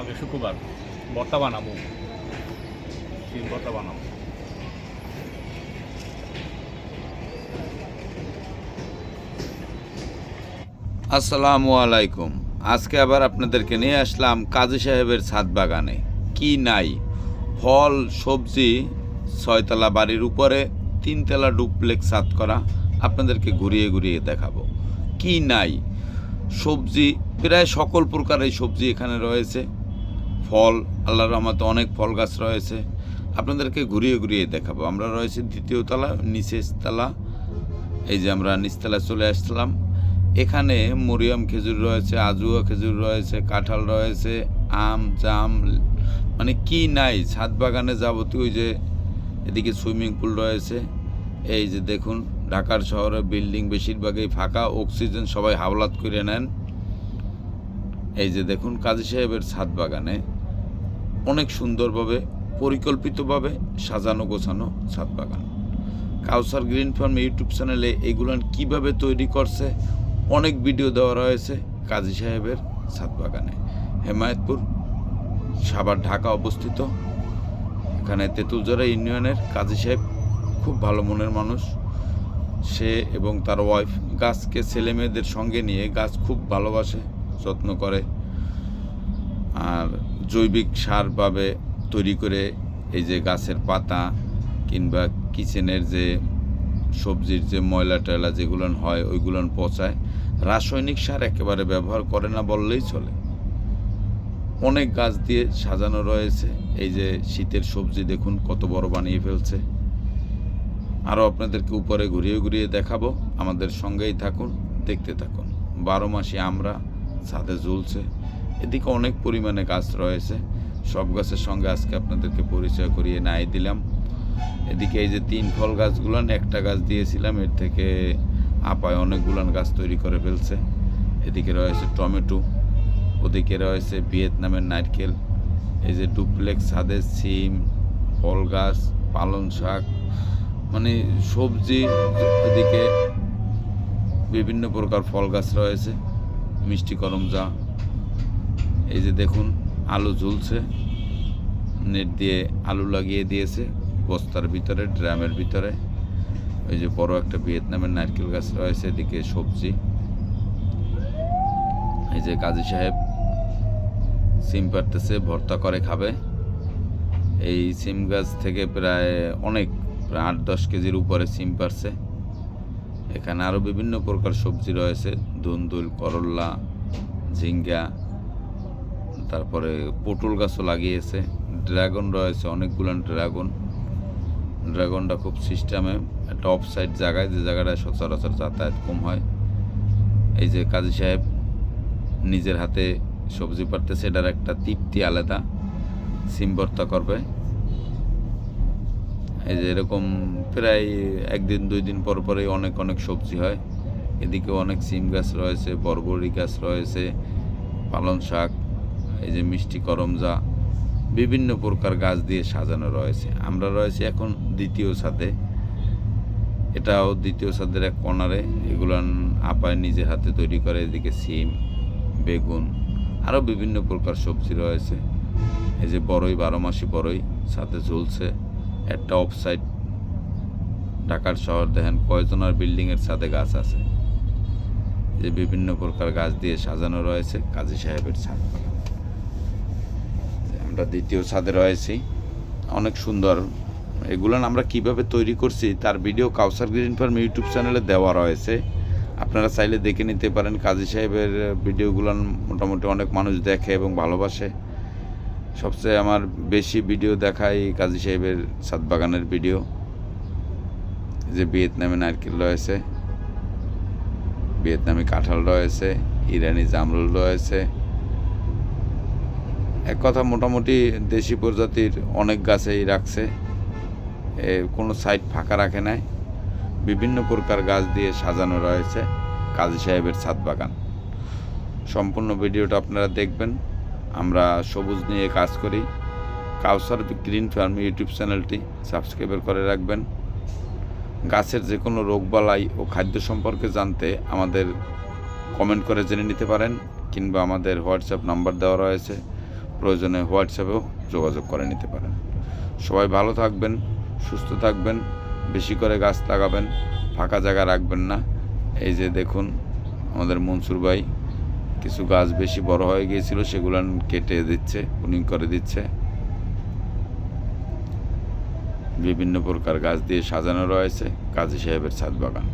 কালকে শুক্রবার, ভর্তা বানাবো। সিম ভর্তা বানাবো। আসসালামু আলাইকুম। আজকে আবার আপনাদেরকে নিয়ে আসলাম কাজী সাহেবের ছাদ বাগানে। কি নাই? ফল, সবজি, ছয়তলা বাড়ির উপরে তিনতলা ডুপ্লেক্স ছাদ করা আপনাদেরকে ঘুরিয়ে ঘুরিয়ে দেখাবো। কি নাই? সবজি, প্রায় সকল প্রকারের সবজি এখানে রয়েছে। ফল, আল্লাহর রহমতে অনেক ফল গাছ রয়েছে। আপনাদেরকে ঘুরিয়ে ঘুরিয়ে দেখাবো। আমরা রয়েছে দ্বিতীয় তলা, নিচের তলা। এই যে আমরা নিচতলা চলে আসলাম। এখানে মরিয়াম খেজুর রয়েছে, আজুয়া খেজুর রয়েছে, কাঁঠাল রয়েছে, আম, জাম মানে কি নাই, ছাদ বাগানে যাবতীয় ওই যে এদিকে সুইমিং পুল রয়েছে। এই যে দেখুন, ঢাকার শহরে বিল্ডিং বেশিরভাগই ফাঁকা, অক্সিজেন সবাই হাওলাত করে নেন। এই যে দেখুন, কাজী সাহেবের ছাদ বাগানে। অনেক সুন্দরভাবে, পরিকল্পিতভাবে সাজানো, গোছানো ছাদ বাগান। কাউসার গ্রিন ফার্ম ইউটিউব চ্যানেলে এগুলো কীভাবে তৈরি করছে, অনেক ভিডিও দেওয়া রয়েছে কাজী সাহেবের ছাদ বাগানে। হেমায়তপুর, সাভার, ঢাকা অবস্থিত। এখানে তেঁতুলজোড়া ইউনিয়নের কাজী সাহেব খুব ভালো মনের মানুষ। সে এবং তার ওয়াইফ গাছকে ছেলে মেয়েদের সঙ্গে নিয়ে গাছ খুব ভালোবাসে, যত্ন করে। আর জৈবিক সারভাবে তৈরি করে এই যে গাছের পাতা কিংবা কিচেনের যে সবজির যে ময়লা টয়লা যেগুলো হয় ওইগুলো পচায়। রাসায়নিক সার একেবারে ব্যবহার করে না বললেই চলে। অনেক গাছ দিয়ে সাজানো রয়েছে। এই যে শীতের সবজি দেখুন কত বড় বানিয়ে ফেলছে। আরও আপনাদেরকে উপরে ঘুরিয়ে ঘুরিয়ে দেখাবো। আমাদের সঙ্গেই থাকুন, দেখতে থাকুন। বারো মাসে আমরা ছাদে ঝুলছে। এদিকে অনেক পরিমাণে গাছ রয়েছে। সব গাছের সঙ্গে আজকে আপনাদেরকে পরিচয় করিয়ে নাই দিলাম। এদিকে এই যে তিন ফল গাছগুলান একটা গাছ দিয়েছিলাম, এর থেকে আপায় অনেকগুলান গাছ তৈরি করে ফেলছে। এদিকে রয়েছে টমেটো, ওদিকে রয়েছে ভিয়েতনামের নারকেল, এই যে ডুপ্লেক্স ছাদের সিম, ফল গাছ, পালং শাক মানে সবজি এদিকে বিভিন্ন প্রকার ফল গাছ রয়েছে, মিষ্টি করমজা এই যে দেখুন, আলু ঝুলছে নেট দিয়ে আলু লাগিয়ে দিয়েছে বস্তার ভিতরে, ড্রামের ভিতরে। ওই যে বড় একটা ভিয়েতনামের নারকেল গাছ রয়েছে, এদিকে সবজি। এই যে কাজী সাহেব সিম পারতেছে ভর্তা করে খাবে। এই সিম গাছ থেকে প্রায় অনেক, প্রায় আট দশ কেজির উপরে সিম পারছে এখানে আরও বিভিন্ন প্রকার সবজি রয়েছে, ধুন্দুল, করল্লা, ঝিঙ্গা তারপরে পটল গাছও লাগিয়েছে। ড্রাগন রয়েছে অনেকগুলো ড্রাগন। ড্রাগনটা খুব সিস্টেমে, একটা অফ সাইড জায়গায়, যে জায়গাটায় সচরাচর যাতায়াত কম হয়। এই যে কাজী সাহেব নিজের হাতে সবজি পারতেছে এটার একটা তৃপ্তি আলাদা, সিম ভর্তা করবে। এই যে এরকম প্রায় একদিন, দুই দিন পর পরেই অনেক অনেক সবজি হয়। এদিকে অনেক সিম গাছ রয়েছে, বরবরি গাছ রয়েছে, পালং শাক। এই যে মিষ্টি করমজা, বিভিন্ন প্রকার গাছ দিয়ে সাজানো রয়েছে। আমরা রয়েছি এখন দ্বিতীয় ছাদে। এটাও দ্বিতীয় ছাদের এক কর্নারে এগুলো আপায় নিজের হাতে তৈরি করে, এদিকে সিম, বেগুন আরও বিভিন্ন প্রকার সবজি রয়েছে। এই যে বড়ই, বারো মাসি বড়ই সাথে ঝুলছে। একটা অফ সাইড ঢাকার শহর, দেখেন কয়জনার বিল্ডিংয়ের সাথে গাছ আছে। যে বিভিন্ন প্রকার গাছ দিয়ে সাজানো রয়েছে, কাজী সাহেবের ছাদ আমরা দ্বিতীয় ছাদে রয়েছি। অনেক সুন্দর। এগুলো আমরা কীভাবে তৈরি করছি, তার video Kawsar green farm YouTube চ্যানেলে দেওয়া রয়েছে। আপনারা চাইলে দেখে নিতে পারেন। কাজী সাহেবের ভিডিওগুলো মোটামুটি অনেক মানুষ দেখে এবং ভালোবাসে। সবচেয়ে আমার বেশি ভিডিও দেখাই কাজী সাহেবের সাত বাগানের ভিডিও, যে ভিয়েতনামে নারকেল রয়েছে, ভিয়েতনামি কাঁঠাল রয়েছে, ইরানি জামরুল রয়েছে এক কথা, মোটামুটি দেশি প্রজাতির অনেক গাছেই রাখছে। কোনো সাইড ফাঁকা রাখে নাই। বিভিন্ন প্রকার গাছ দিয়ে সাজানো রয়েছে কাজী সাহেবের ছাদ বাগান। সম্পূর্ণ ভিডিওটা আপনারা দেখবেন। আমরা সবুজ নিয়ে কাজ করি। কাউসার গ্রিন ফার্ম ইউটিউব চ্যানেলটি সাবস্ক্রাইবার করে রাখবেন। গাছের যে কোনো রোগবালাই ও খাদ্য সম্পর্কে জানতে আমাদের কমেন্ট করে জেনে নিতে পারেন কিংবা আমাদের হোয়াটসঅ্যাপ নাম্বার দেওয়া রয়েছে। প্রয়োজনে হোয়াটসঅ্যাপেও যোগাযোগ করে নিতে পারেন। সবাই ভালো থাকবেন, সুস্থ থাকবেন, বেশি করে গাছ লাগাবেন, ফাঁকা জায়গা রাখবেন না। এই যে দেখুন, আমাদের মনসুর ভাই কিছু গাছ বেশি বড় হয়ে গিয়েছিল, সেগুলো কেটে দিচ্ছে, পুনিং করে দিচ্ছে। বিভিন্ন প্রকার গাছ দিয়ে সাজানো রয়েছে, কাজী সাহেবের ছাদ বাগান।